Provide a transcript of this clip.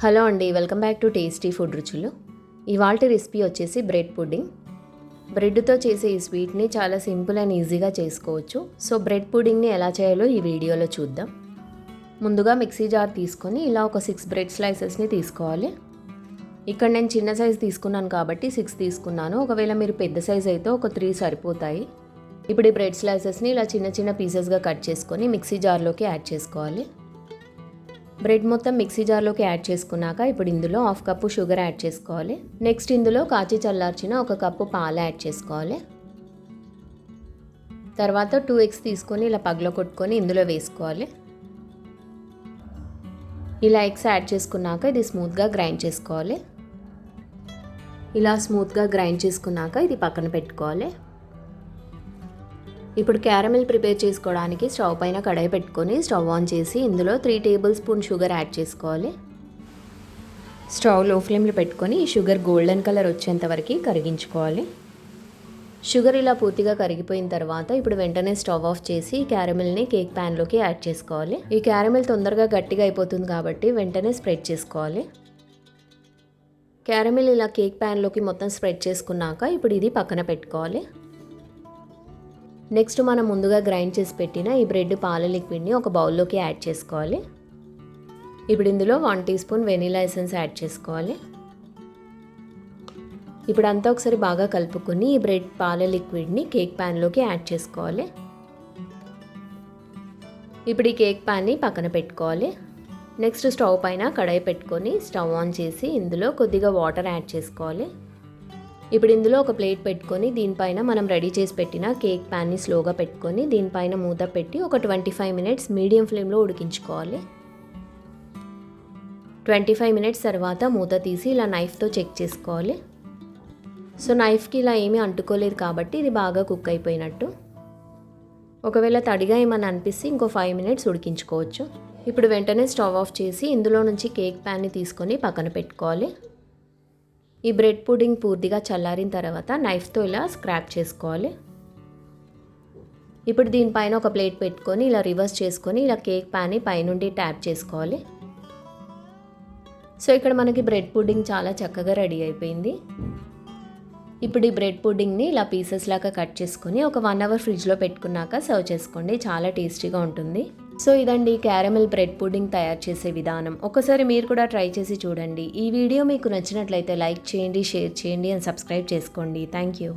Hello అండి welcome back to tasty food రుచులు. ఇవాళ రెసిపీ వచ్చేసి బ్రెడ్ పుడ్డింగ్. బ్రెడ్తో చేసే ఈ స్వీట్ని చాలా సింపుల్ అండ్ ఈజీగా చేసుకోవచ్చు. సో బ్రెడ్ పుడ్డింగ్ని ఎలా చేయాలో ఈ వీడియోలో చూద్దాం. ముందుగా మిక్సీ జార్ తీసుకొని ఇలా ఒక సిక్స్ బ్రెడ్ స్లైసెస్ని తీసుకోవాలి. ఇక్కడ నేను చిన్న సైజ్ తీసుకున్నాను కాబట్టి సిక్స్ తీసుకున్నాను. ఒకవేళ మీరు పెద్ద సైజ్ అయితే ఒక త్రీ సరిపోతాయి. ఇప్పుడు ఈ బ్రెడ్ స్లైసెస్ని ఇలా చిన్న చిన్న పీసెస్గా కట్ చేసుకొని మిక్సీ జార్లోకి యాడ్ చేసుకోవాలి. బ్రెడ్ మొత్తం మిక్సీ జార్లోకి యాడ్ చేసుకున్నాక ఇప్పుడు ఇందులో హాఫ్ కప్పు షుగర్ యాడ్ చేసుకోవాలి. నెక్స్ట్ ఇందులో కాచి చల్లార్చిన ఒక కప్పు పాలు యాడ్ చేసుకోవాలి. తర్వాత టూ ఎగ్స్ తీసుకొని ఇలా పగల కొట్టుకొని ఇందులో వేసుకోవాలి. ఇలా ఎగ్స్ యాడ్ చేసుకున్నాక ఇది స్మూత్గా గ్రైండ్ చేసుకోవాలి. ఇలా స్మూత్గా గ్రైండ్ చేసుకున్నాక ఇది పక్కన పెట్టుకోవాలి. ఇప్పుడు క్యారమెల్ ప్రిపేర్ చేసుకోవడానికి స్టవ్ పైన కడాయి పెట్టుకొని స్టవ్ ఆన్ చేసి ఇందులో three tablespoon sugar add చేసుకోవాలి. స్టవ్లో ఫ్లేమ్లో పెట్టుకొని ఈ షుగర్ గోల్డెన్ కలర్ వచ్చేంత వరకు కరిగించుకోవాలి. షుగర్ ఇలా పూర్తిగా కరిగిపోయిన తర్వాత ఇప్పుడు వెంటనే స్టవ్ ఆఫ్ చేసి క్యారమెల్ని కేక్ ప్యాన్లోకి యాడ్ చేసుకోవాలి. ఈ క్యారమెల్ తొందరగా గట్టిగా అయిపోతుంది కాబట్టి వెంటనే స్ప్రెడ్ చేసుకోవాలి. క్యారమెల్ ఇలా కేక్ ప్యాన్లోకి మొత్తం స్ప్రెడ్ చేసుకున్నాక ఇప్పుడు ఇది పక్కన పెట్టుకోవాలి. నెక్స్ట్ మనం ముందుగా గ్రైండ్ చేసి పెట్టిన ఈ బ్రెడ్ పాల లిక్విడ్ని ఒక బౌల్లోకి యాడ్ చేసుకోవాలి. ఇప్పుడు ఇందులో one teaspoon vanilla essence add చేసుకోవాలి. ఇప్పుడు అంతా ఒకసారి బాగా కలుపుకొని ఈ బ్రెడ్ పాల లిక్విడ్ని కేక్ ప్యాన్లోకి యాడ్ చేసుకోవాలి. ఇప్పుడు ఈ కేక్ ప్యాన్ని పక్కన పెట్టుకోవాలి. నెక్స్ట్ స్టవ్ పైన కడాయి పెట్టుకొని స్టవ్ ఆన్ చేసి ఇందులో కొద్దిగా వాటర్ యాడ్ చేసుకోవాలి. ఇప్పుడు ఇందులో ఒక ప్లేట్ పెట్టుకొని దీనిపైన మనం రెడీ చేసి పెట్టిన కేక్ ప్యాన్ని స్లోగా పెట్టుకొని దీనిపైన మూత పెట్టి ఒక ట్వంటీ ఫైవ్ మినిట్స్ మీడియం ఫ్లేమ్లో ఉడికించుకోవాలి. ట్వంటీ ఫైవ్ మినిట్స్ తర్వాత మూత తీసి ఇలా నైఫ్తో చెక్ చేసుకోవాలి. సో నైఫ్కి ఇలా ఏమీ అంటుకోలేదు కాబట్టి ఇది బాగా కుక్ అయిపోయినట్టు. ఒకవేళ తడిగా ఏమని అనిపిస్తే ఇంకో ఫైవ్ మినిట్స్ ఉడికించుకోవచ్చు. ఇప్పుడు వెంటనే స్టవ్ ఆఫ్ చేసి ఇందులో నుంచి కేక్ ప్యాన్ని తీసుకొని పక్కన పెట్టుకోవాలి. ఈ బ్రెడ్ పుడింగ్ పూర్తిగా చల్లారిన తర్వాత నైఫ్తో ఇలా స్క్రాప్ చేసుకోవాలి. ఇప్పుడు దీనిపైన ఒక ప్లేట్ పెట్టుకొని ఇలా రివర్స్ చేసుకొని ఇలా కేక్ ప్యాన్ని పైనుండి ట్యాప్ చేసుకోవాలి. సో ఇక్కడ మనకి బ్రెడ్ పుడ్డింగ్ చాలా చక్కగా రెడీ అయిపోయింది. ఇప్పుడు ఈ బ్రెడ్ పుడ్డింగ్ని ఇలా పీసెస్ లాగా కట్ చేసుకొని ఒక వన్ అవర్ ఫ్రిడ్జ్లో పెట్టుకున్నాక సర్వ్ చేసుకోండి. చాలా టేస్టీగా ఉంటుంది. సో ఇదండి క్యారమెల్ బ్రెడ్ పుడ్డింగ్ తయారు చేసే విధానం. ఒకసారి మీరు కూడా ట్రై చేసి చూడండి. ఈ వీడియో మీకు నచ్చినట్లయితే లైక్ చేయండి షేర్ చేయండి అండ్ సబ్స్క్రైబ్ చేసుకోండి. Thank you.